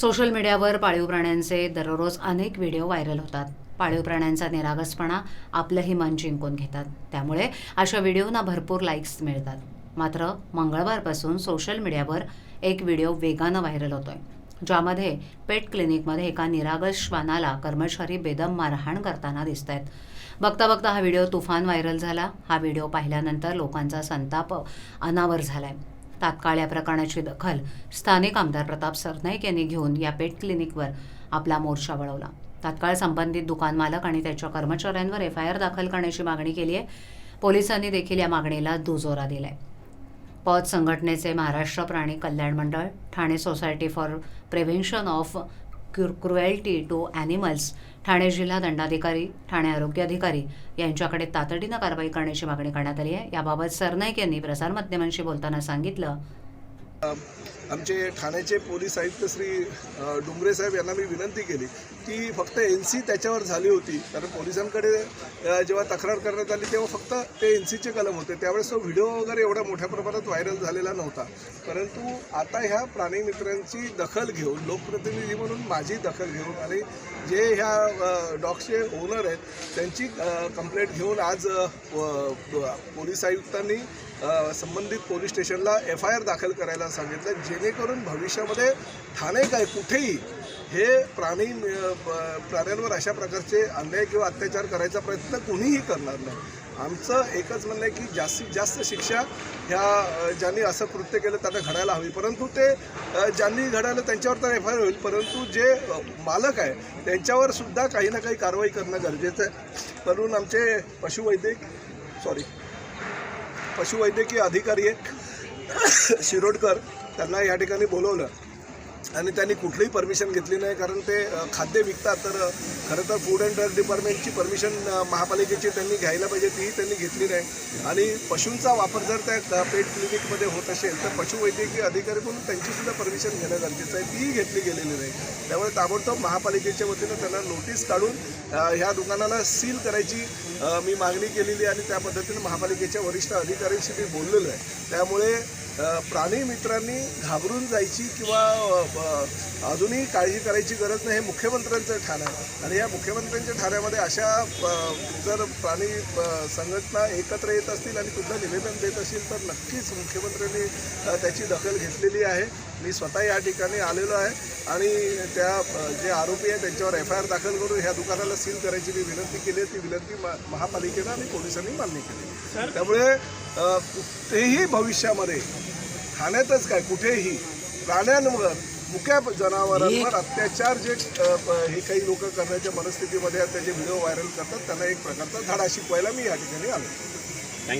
Social मीडियावर पाळीव प्राण्यांचे दररोज अनेक व्हिडिओ व्हायरल होतात. पाळीव प्राण्यांचा निरागसपणा आपलंही मन जिंकून घेतात. त्यामुळे अशा व्हिडिओना भरपूर लाईक्स मिळतात. मात्र मंगळवारपासून सोशल मीडियावर एक व्हिडिओ वेगानं व्हायरल होतोय. ज्यामध्ये पेट क्लिनिकमध्ये एका निरागस श्वानाला कर्मचारी बेदम मारहाण करताना दिसत आहेत बघता बघता हा व्हिडिओ तुफान व्हायरल झाला. हा व्हिडिओ पाहिल्यानंतर लोकांचा संताप अनावर झाला आहे तात्काळ या प्रकरणाची दखल स्थानिक आमदार प्रताप सरनाईक यांनी घेऊन या पेट क्लिनिकवर आपला मोर्चा वळवला. तात्काळ संबंधित दुकान मालक आणि त्याच्या कर्मचाऱ्यांवर एफ आय आर दाखल करण्याची मागणी केली आहे. पोलिसांनी देखील या मागणीला दुजोरा दिलाय. पद संघटनेचे महाराष्ट्र प्राणी कल्याण मंडळ Thane society for prevention of cruelty to animals Thane जिल्हा दंडाधिकारी ठाणे आरोग्य अधिकारी यांच्याकडे तातडीनं कारवाई करण्याची मागणी करण्यात आली आहे. याबाबत सरनाईक यांनी प्रसारमाध्यमांशी बोलताना सांगितलं. आमचे ठाण्याचे पोलीस आयुक्त श्री डुंबरे साहेब यांना मी विनंती केली की फक्त एन सी त्याच्यावर झाली होती. कारण पोलिसांकडे जेव्हा तक्रार करण्यात आली तेव्हा फक्त ते एन सीचे कलम होते. त्यावेळेस तो व्हिडिओ वगैरे एवढ्या मोठ्या प्रमाणात व्हायरल झालेला नव्हता. परंतु आता ह्या प्राणीमित्रांची दखल घेऊन लोकप्रतिनिधी म्हणून माझी दखल घेऊन आणि जे ह्या डॉगचे डॉग्सचे ओनर आहेत त्यांची कंप्लेंट घेऊन आज पोलीस आयुक्तांनी संबंधित पोलीस स्टेशनला एफ आय आर दाखल करायला सांगितलं. जेणेकरून भविष्यामध्ये ठाणे काय कुठेही हे प्राणी प्राण्यांवर अशा प्रकारचे अन्याय किंवा अत्याचार करायचा प्रयत्न कोणीही करणार नाही. आमचं एकच म्हणणं आहे की जास्तीत जास्त शिक्षा ह्या ज्यांनी असं कृत्य केलं त्यांना घडायला हवी. परंतु ते ज्यांनी घडायला त्यांच्यावर तर एफ आय आर होईल परंतु जे मालक आहे त्यांच्यावर सुद्धा काही ना काही कारवाई करणं गरजेचं आहे. म्हणून आमचे पशुवैद्यक सॉरी पशुवैद्यकीय अधिकारी आहेत. शिरोडकर त्यांना या ठिकाणी बोलवलं. आणि त्यांनी कुठलीही परमिशन घेतली नाही कारण ते खाद्य विकतात. तर खरं तर फूड अँड ड्रग डिपार्टमेंटची परमिशन महापालिकेची त्यांनी घ्यायला पाहिजे तीही त्यांनी घेतली नाही. आणि पशूंचा वापर जर त्या पेट क्लिनिकमध्ये होत असेल तर पशुवैद्यकीय अधिकारी म्हणून त्यांचीसुद्धा परमिशन घेणं गरजेचं आहे. तीही घेतली गेलेली नाही. त्यामुळे ताबडतोब महापालिकेच्या वतीनं त्यांना नोटीस काढून ह्या दुकानाला सील करायची मी मागणी केलेली आणि त्या पद्धतीनं महापालिकेच्या वरिष्ठ अधिकाऱ्यांशी मी बोललेलो आहे. त्यामुळे प्राणी मित्रांनी घाबरून जायची किंवा ब- अजूनही काळजी करायची गरज नाही हे मुख्यमंत्र्यांचं ठाणं आहे. आणि या मुख्यमंत्र्यांच्या ठाण्यामध्ये अशा जर प्राणी संघटना एकत्र येत असतील आणि कुठलं निवेदन देत असतील तर नक्कीच मुख्यमंत्र्यांनी त्याची दखल घेतलेली आहे. मी स्वतः या ठिकाणी आलेलो आहे आणि त्या जे आरोपी आहे त्यांच्यावर एफ आय आर दाखल करून ह्या दुकानाला सील करायची मी विनंती केली आहे. ती विनंती मा- महापालिकेनं आणि पोलिसांनी मान्य केली त्यामुळे कुठेही भविष्यामध्ये ठाण्यातच काय कुठेही प्राण्यांवर मुक्या जनावरांवर अत्याचार जे हे काही लोक करण्याच्या मनस्थितीमध्ये आहेत त्याचे व्हिडिओ व्हायरल करतात त्यांना एक प्रकारचा धडा शिकवायला मी या ठिकाणी आलो.